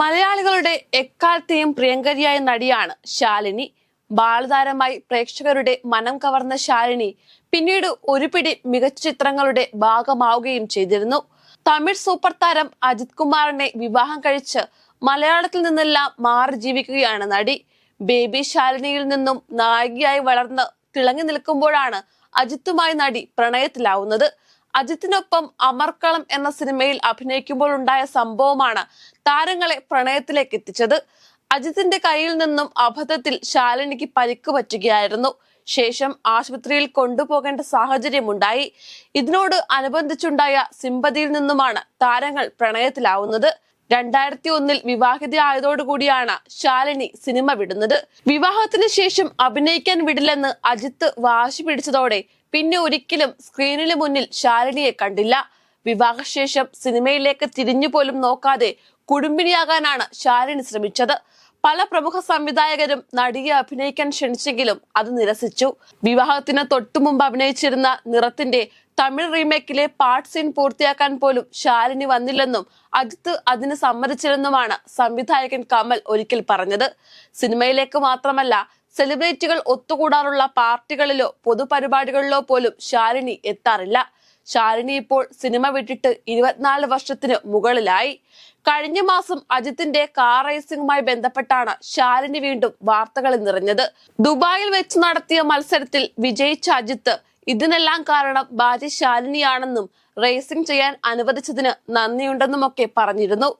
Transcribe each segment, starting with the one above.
മലയാളികളുടെ എക്കാലത്തെയും പ്രിയങ്കരിയായ നടിയാണ് ശാലിനി. ബാലതാരമായി പ്രേക്ഷകരുടെ മനം കവർന്ന ശാലിനി പിന്നീട് ഒരുപിടി മികച്ച ചിത്രങ്ങളുടെ ഭാഗമാവുകയും ചെയ്തിരുന്നു. തമിഴ് സൂപ്പർ താരം അജിത് കുമാറിനെ വിവാഹം കഴിച്ച് മലയാളത്തിൽ നിന്നെല്ലാം മാറി ജീവിക്കുകയാണ് നടി. ബേബി ശാലിനിയിൽ നിന്നും നായികയായി വളർന്ന് തിളങ്ങി നിൽക്കുമ്പോഴാണ് അജിത്തുമായി നടി പ്രണയത്തിലാവുന്നത്. അജിത്തിനൊപ്പം അമർക്കളം എന്ന സിനിമയിൽ അഭിനയിക്കുമ്പോൾ ഉണ്ടായ സംഭവമാണ് താരങ്ങളെ പ്രണയത്തിലേക്ക് എത്തിച്ചത്. അജിത്തിന്റെ കയ്യിൽ നിന്നും അബദ്ധത്തിൽ ശാലിനിക്ക് പരിക്ക് പറ്റുകയായിരുന്നു. ശേഷം ആശുപത്രിയിൽ കൊണ്ടുപോകേണ്ട സാഹചര്യമുണ്ടായി. ഇതിനോട് അനുബന്ധിച്ചുണ്ടായ സിമ്പതിയിൽ നിന്നുമാണ് താരങ്ങൾ പ്രണയത്തിലാവുന്നത്. രണ്ടായിരത്തി ഒന്നിൽ വിവാഹിതയായതോടുകൂടിയാണ് ശാലിനി സിനിമ വിടുന്നത്. വിവാഹത്തിന് ശേഷം അഭിനയിക്കാൻ വിടില്ലെന്ന് അജിത്ത് വാശി പിടിച്ചതോടെ പിന്നെ ഒരിക്കലും സ്ക്രീനിന് മുന്നിൽ ശാലിനിയെ കണ്ടില്ല. വിവാഹശേഷം സിനിമയിലേക്ക് തിരിഞ്ഞു പോലും നോക്കാതെ കുടുംബിനിയാകാനാണ് ശാലിനി ശ്രമിച്ചത്. പല പ്രമുഖ സംവിധായകരും നടിയെ അഭിനയിക്കാൻ ക്ഷണിച്ചെങ്കിലും അത് നിരസിച്ചു. വിവാഹത്തിന് തൊട്ടു മുമ്പ് അഭിനയിച്ചിരുന്ന നിറത്തിന്റെ തമിഴ് റീമേക്കിലെ പാർട്ട് സീൻ പൂർത്തിയാക്കാൻ പോലും ശാലിനി വന്നില്ലെന്നും അജിത്ത് അതിന് സമ്മതിച്ചില്ലെന്നുമാണ് സംവിധായകൻ കമൽ ഒരിക്കൽ പറഞ്ഞത്. സിനിമയിലേക്ക് മാത്രമല്ല സെലിബ്രിറ്റികൾ ഒത്തുകൂടാറുള്ള പാർട്ടികളിലോ പൊതുപരിപാടികളിലോ പോലും ശാലിനി എത്താറില്ല. ശാലിനി ഇപ്പോൾ സിനിമ വിട്ടിട്ട് ഇരുപത്തിനാല് വർഷത്തിന് മുകളിലായി. കഴിഞ്ഞ മാസം അജിത്തിന്റെ കാർ റേസിംഗുമായി ബന്ധപ്പെട്ടാണ് ശാലിനി വീണ്ടും വാർത്തകളിൽ നിറഞ്ഞത്. ദുബായിൽ വെച്ച് നടത്തിയ മത്സരത്തിൽ വിജയിച്ച അജിത്ത് ഇതിനെല്ലാം കാരണം ഭാര്യ ശാലിനിയാണെന്നും റേസിംഗ് ചെയ്യാൻ അനുവദിച്ചതിന് നന്ദിയുണ്ടെന്നുമൊക്കെ പറഞ്ഞിരുന്നു.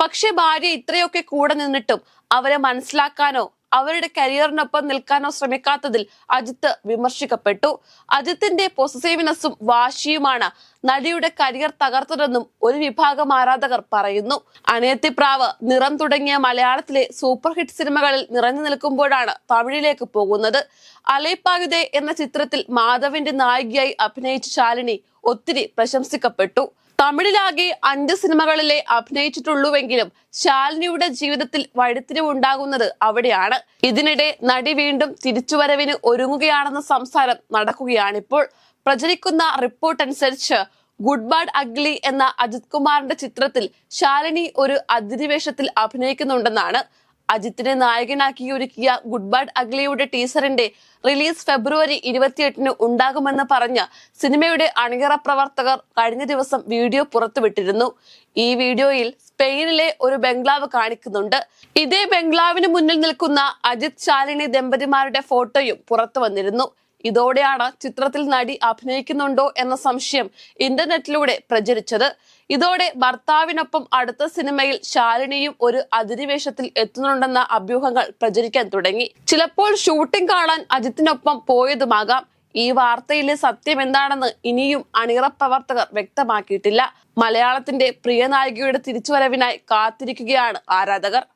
പക്ഷെ ഭാര്യ ഇത്രയൊക്കെ കൂടെ നിന്നിട്ടും അവരെ മനസ്സിലാക്കാനോ അവരുടെ കരിയറിനൊപ്പം നിൽക്കാനോ ശ്രമിക്കാത്തതിൽ അജിത്ത് വിമർശിക്കപ്പെട്ടു. അജിത്തിന്റെ പൊസസീവ്നെസ്സും വാശിയുമാണ് നടിയുടെ കരിയർ തകർത്തതെന്നും ഒരു വിഭാഗം ആരാധകർ പറയുന്നു. അണിയത്തിപ്രാവ് നിറം തുടങ്ങിയ മലയാളത്തിലെ സൂപ്പർ ഹിറ്റ് സിനിമകളിൽ നിറഞ്ഞു നിൽക്കുമ്പോഴാണ് തമിഴിലേക്ക് പോകുന്നത്. അലൈപ്പാകിതെ എന്ന ചിത്രത്തിൽ മാധവിന്റെ നായികയായി അഭിനയിച്ച ശാലിനി ഒത്തിരി പ്രശംസിക്കപ്പെട്ടു. തമിഴിലാകെ അഞ്ച് സിനിമകളിലെ അഭിനയിച്ചിട്ടുള്ളൂവെങ്കിലും ശാലിനിയുടെ ജീവിതത്തിൽ വഴിത്തിരിവുണ്ടാകുന്നത് അവിടെയാണ്. ഇതിനിടെ നടി വീണ്ടും തിരിച്ചുവരവിന് ഒരുങ്ങുകയാണെന്ന സംസാരം നടക്കുകയാണിപ്പോൾ. പ്രചരിക്കുന്ന റിപ്പോർട്ട് അനുസരിച്ച് ഗുഡ് ബാഡ് അഗ്ലി എന്ന അജിത് കുമാറിന്റെ ചിത്രത്തിൽ ശാലിനി ഒരു അധിനിവേശത്തിൽ അഭിനയിക്കുന്നുണ്ടെന്നാണ് അജിത്തിനെ നായകനാക്കി ഒരുക്കിയ ഗുഡ് ബാഡ് അഗ്ലിയുടെ ടീസറിന്റെ റിലീസ് ഫെബ്രുവരി ഇരുപത്തിയെട്ടിന് ഉണ്ടാകുമെന്ന് പറഞ്ഞ സിനിമയുടെ അണിയറ പ്രവർത്തകർ കഴിഞ്ഞ ദിവസം വീഡിയോ പുറത്തുവിട്ടിരുന്നു. ഈ വീഡിയോയിൽ സ്പെയിനിലെ ഒരു ബംഗ്ലാവ് കാണിക്കുന്നുണ്ട്. ഇതേ ബംഗ്ലാവിന് മുന്നിൽ നിൽക്കുന്ന അജിത് ശാലിനി ദമ്പതിമാരുടെ ഫോട്ടോയും പുറത്തു വന്നിരുന്നു. ഇതോടെയാണ് ചിത്രത്തിൽ നടി അഭിനയിക്കുന്നുണ്ടോ എന്ന സംശയം ഇന്റർനെറ്റിലൂടെ പ്രചരിച്ചത്. ഇതോടെ ഭർത്താവിനൊപ്പം അടുത്ത സിനിമയിൽ ശാലിനിയും ഒരു അതിരിവേഷത്തിൽ എത്തുന്നുണ്ടെന്ന അഭ്യൂഹങ്ങൾ പ്രചരിക്കാൻ തുടങ്ങി. ചിലപ്പോൾ ഷൂട്ടിംഗ് കാണാൻ അജിത്തിനൊപ്പം പോയതുമാകാം. ഈ വാർത്തയിലെ സത്യം എന്താണെന്ന് ഇനിയും അണിയറ പ്രവർത്തകർ വ്യക്തമാക്കിയിട്ടില്ല. മലയാളത്തിന്റെ പ്രിയ നായികയുടെ തിരിച്ചുവരവിനായി കാത്തിരിക്കുകയാണ് ആരാധകർ.